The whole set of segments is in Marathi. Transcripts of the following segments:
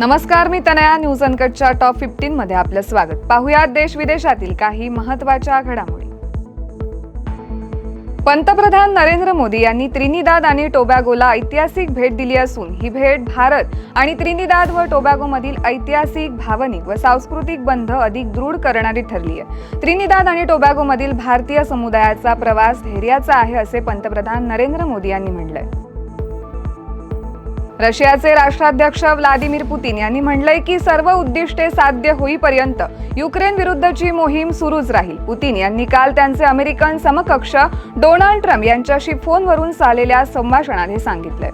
नमस्कार मी तनया. न्यूज अनकटच्या टॉप फिफ्टीन मध्ये आपलं स्वागत. पाहुयात देश विदेशातील काही महत्त्वाच्या घडामोडी. पंतप्रधान नरेंद्र मोदी यांनी त्रिनिदाद आणि टोबॅगोला ऐतिहासिक भेट दिली असून ही भेट भारत आणि त्रिनिदाद व टोबॅगोमधील ऐतिहासिक भावनिक व सांस्कृतिक बंध अधिक दृढ करणारी ठरली आहे. त्रिनिदाद आणि टोबॅगोमधील भारतीय समुदायाचा प्रवास धैर्याचा आहे असे पंतप्रधान नरेंद्र मोदी यांनी म्हटलंय. रशियाचे राष्ट्राध्यक्ष व्लादिमीर पुतीन यांनी म्हणलंय की सर्व उद्दिष्टे साध्य होईपर्यंत युक्रेन विरुद्धची मोहीम सुरूच राहील. पुतीन यांनी काल त्यांचे अमेरिकन समकक्ष डोनाल्ड ट्रम्प यांच्याशी फोनवरून चाललेल्या संभाषणात हे सांगितलंय.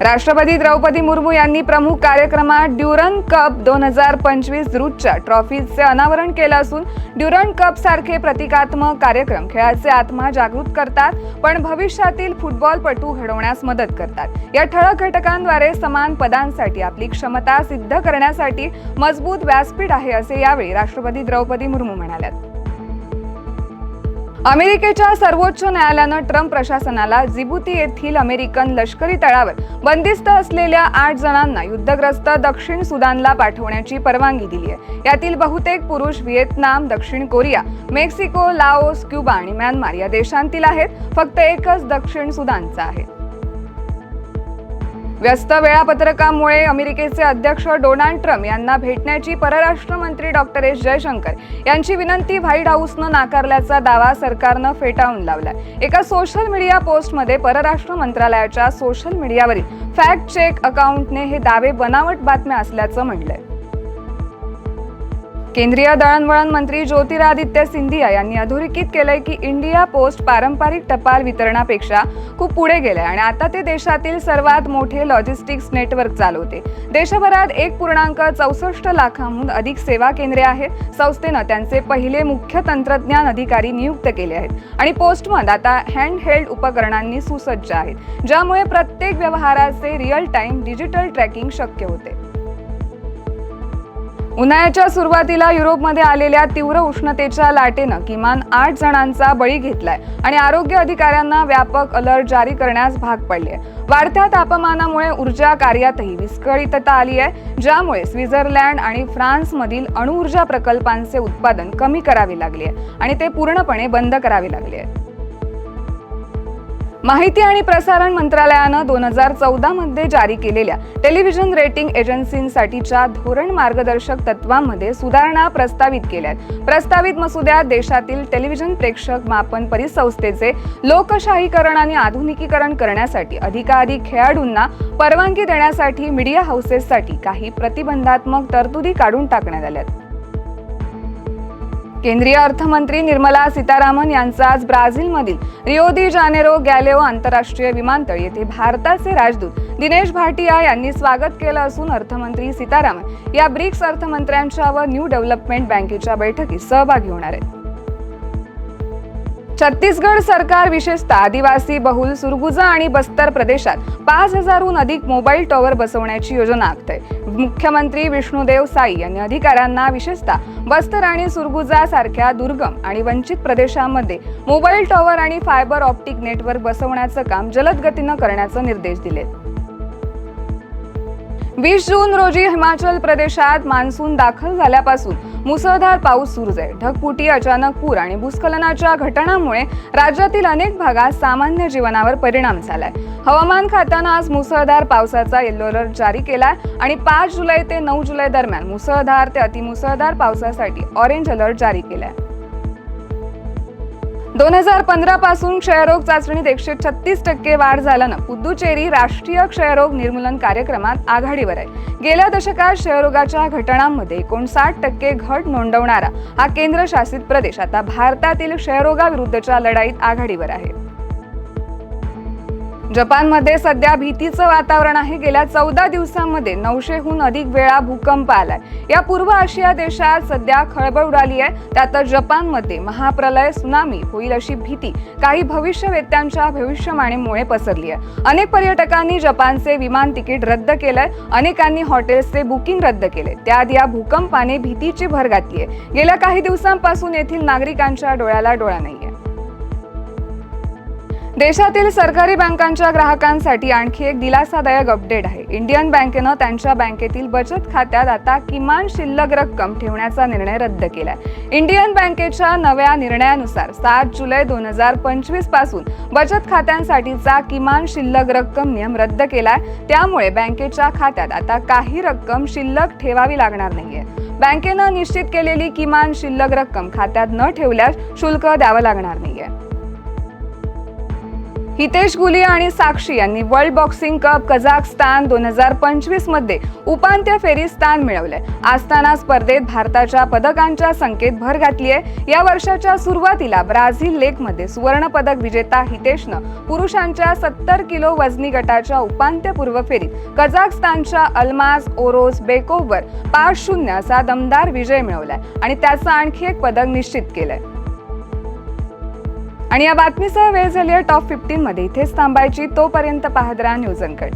राष्ट्रपती द्रौपदी मुर्मू यांनी प्रमुख कार्यक्रमात ड्युरन कप दोन हजार पंचवीस द्रुतच्या ट्रॉफीचे अनावरण केलं असून ड्युरन कप सारखे प्रतिकात्मक कार्यक्रम खेळाचे आत्मा जागृत करतात पण भविष्यातील फुटबॉलपटू घडवण्यास मदत करतात. या ठळक घटकांद्वारे समान पदांसाठी आपली क्षमता सिद्ध करण्यासाठी मजबूत व्यासपीठ आहे असे यावेळी राष्ट्रपती द्रौपदी मुर्मू म्हणाल्यात. अमेरिकेच्या सर्वोच्च न्यायालयानं ट्रम्प प्रशासनाला जिबुती येथील अमेरिकन लष्करी तळावर बंदिस्त असलेल्या आठ जणांना युद्धग्रस्त दक्षिण सुदानला पाठवण्याची परवानगी दिली आहे. यातील बहुतेक पुरुष व्हिएतनाम दक्षिण कोरिया मेक्सिको लाओस क्युबा आणि म्यानमार या देशांतील आहेत. फक्त एकच दक्षिण सुदानचा आहे. व्यस्त वेळापत्रकामुळे अमेरिकेचे अध्यक्ष डोनाल्ड ट्रम्प यांना भेटण्याची परराष्ट्र मंत्री डॉक्टर एस जयशंकर यांची विनंती व्हाईट हाऊसनं नाकारल्याचा दावा सरकारनं फेटाळून लावलाय. एका सोशल मीडिया पोस्टमध्ये परराष्ट्र मंत्रालयाच्या सोशल मीडियावरील फॅक्ट चेक अकाउंटने हे दावे बनावट बातम्या असल्याचं म्हटलंय केंद्रीय दळणवळण मंत्री ज्योतिरादित्य सिंधिया यांनी अधोरेखित केलंय की इंडिया पोस्ट पारंपरिक टपाल वितरणापेक्षा खूप पुढे गेलंय आणि आता ते देशातील सर्वात मोठे लॉजिस्टिक्स नेटवर्क चालवते. देशभरात एक पूर्णांक चौसष्ट लाखांहून अधिक सेवा केंद्रे आहेत. संस्थेनं त्यांचे पहिले मुख्य तंत्रज्ञान अधिकारी नियुक्त केले आहेत. आणि पोस्टमन आता हँडहेल्ड उपकरणांनी सुसज्ज आहेत. ज्यामुळे प्रत्येक व्यवहाराचे रिअल टाइम डिजिटल ट्रॅकिंग शक्य होते. उन्हाळ्याच्या सुरुवातीला युरोपमध्ये आलेल्या तीव्र उष्णतेच्या लाटेनं किमान आठ जणांचा बळी घेतलाय आणि आरोग्य अधिकाऱ्यांना व्यापक अलर्ट जारी करण्यास भाग पडले. वाढत्या तापमानामुळे ऊर्जा कार्यातही विस्कळीतता आली आहे ज्यामुळे स्वित्झर्लंड आणि फ्रान्समधील अणुऊर्जा प्रकल्पांचे उत्पादन कमी करावे लागले आहे आणि ते पूर्णपणे बंद करावे लागले आहे. माहिती आणि प्रसारण मंत्रालयानं दोन हजार चौदामध्ये जारी केलेल्या टेलिव्हिजन रेटिंग एजन्सींसाठीच्या धोरण मार्गदर्शक तत्वांमध्ये सुधारणा प्रस्तावित केल्या प्रस्तावित मसुद्यात देशातील टेलिव्हिजन प्रेक्षक मापन परिसंस्थेचे लोकशाहीकरण आणि आधुनिकीकरण करण्यासाठी अधिकाधिक खेळाडूंना परवानगी देण्यासाठी मीडिया हाऊसेससाठी काही प्रतिबंधात्मक तरतुदी काढून टाकण्यात आल्या आहेत केंद्रीय अर्थमंत्री निर्मला सीतारामन यांचा आज ब्राझीलमधील रिओ दी जानेरो गॅलेओ आंतरराष्ट्रीय विमानतळ येथे भारताचे राजदूत दिनेश भाटिया यांनी स्वागत केलं असून अर्थमंत्री सीतारामन या ब्रिक्स अर्थमंत्र्यांच्या व न्यू डेव्हलपमेंट बँकेच्या बैठकीत सहभागी होणार आहेत. छत्तीसगड सरकार विशेषतः आदिवासी बहुल सुरगुजा आणि बस्तर प्रदेशात पाच हजारहून अधिक मोबाईल टॉवर बसवण्याची योजना आखते. मुख्यमंत्री विष्णुदेव साई यांनी अधिकाऱ्यांना विशेषतः बस्तर आणि सुरगुजा सारख्या दुर्गम आणि वंचित प्रदेशांमध्ये मोबाईल टॉवर आणि फायबर ऑप्टिक नेटवर्क बसवण्याचं काम जलद गतीनं करण्याचे निर्देश दिलेत वीस जून रोजी हिमाचल प्रदेशात मान्सून दाखल झाल्यापासून मुसळधार पाऊस सुरूच आहे. ढगफुटी अचानक पूर आणि भूस्खलनाच्या घटनांमुळे राज्यातील अनेक भागात सामान्य जीवनावर परिणाम झालाय. हवामान खात्यानं आज मुसळधार पावसाचा येलो अलर्ट जारी केलाय आणि पाच जुलै ते नऊ जुलै दरम्यान मुसळधार ते अतिमुसळधार पावसासाठी ऑरेंज अलर्ट जारी केलाय. दोन हजार पंधरा पासून क्षयरोग चाचणीत एकशे छत्तीस टक्के वाढ झाल्यानं पुद्दुचेरी राष्ट्रीय क्षयरोग निर्मूलन कार्यक्रमात आघाडीवर आहे. गेल्या दशकात क्षयरोगाच्या घटनांमध्ये एकोणसाठ टक्के घट नोंदवणारा हा केंद्रशासित प्रदेश आता भारतातील क्षयरोगाविरुद्धच्या लढाईत आघाडीवर आहे. जपानमध्ये सध्या भीतीचं वातावरण आहे. गेल्या चौदा दिवसांमध्ये नऊशेहून अधिक वेळा भूकंप आलाय. या पूर्व आशिया देशात सध्या खळबळ उडाली आहे. त्यात जपानमध्ये महाप्रलय सुनामी होईल अशी भीती काही भविष्यवेत्यांच्या भविष्यवाणीमुळे पसरली आहे. अनेक पर्यटकांनी जपानचे विमान तिकीट रद्द केलंय. अनेकांनी हॉटेल्सचे बुकिंग रद्द केले. त्यात या भूकंपाने भीतीची भर घातली आहे गेल्या काही दिवसांपासून येथील नागरिकांच्या डोळ्याला डोळा नाही. देशातील सरकारी बँकांच्या ग्राहकांसाठी आणखी एक दिलासादायक अपडेट आहे. इंडियन बँकेनं त्यांच्या बँकेतील बचत खात्यात आता किमान शिल्लक रक्कम ठेवण्याचा निर्णय रद्द केलाय. इंडियन बँकेच्या नव्या निर्णयानुसार सात जुलै दोन हजार पंचवीसपासून बचत खात्यांसाठीचा किमान शिल्लक रक्कम नियम रद्द केलाय. त्यामुळे बँकेच्या खात्यात आता काही रक्कम शिल्लक ठेवावी लागणार नाहीये. बँकेनं निश्चित केलेली किमान शिल्लक रक्कम खात्यात न ठेवल्यास शुल्क द्यावं लागणार नाहीये. हितेश गुलिया आणि साक्षी यांनी वर्ल्ड बॉक्सिंग कप कझाकस्तान दोन हजार पंचवीसमध्ये उपांत्य फेरीत स्थान मिळवलंय. आस्ताना स्पर्धेत भारताच्या पदकांच्या संख्येत भर घातली आहे या वर्षाच्या सुरुवातीला ब्राझील लेकमध्ये सुवर्ण पदक विजेता हितेशनं पुरुषांच्या सत्तर किलो वजनी गटाच्या उपांत्यपूर्व फेरीत कझाकस्तानच्या अल्माज ओरोस बेकोवर पाच शून्य असा दमदार विजय मिळवलाय आणि त्याचं आणखी एक पदक निश्चित केलंय. आणि या बातमीसह वेळ झाली आहे टॉप फिफ्टीन मध्ये इथेच थांबायची तोपर्यंत पाहत राहा न्यूज अनकट.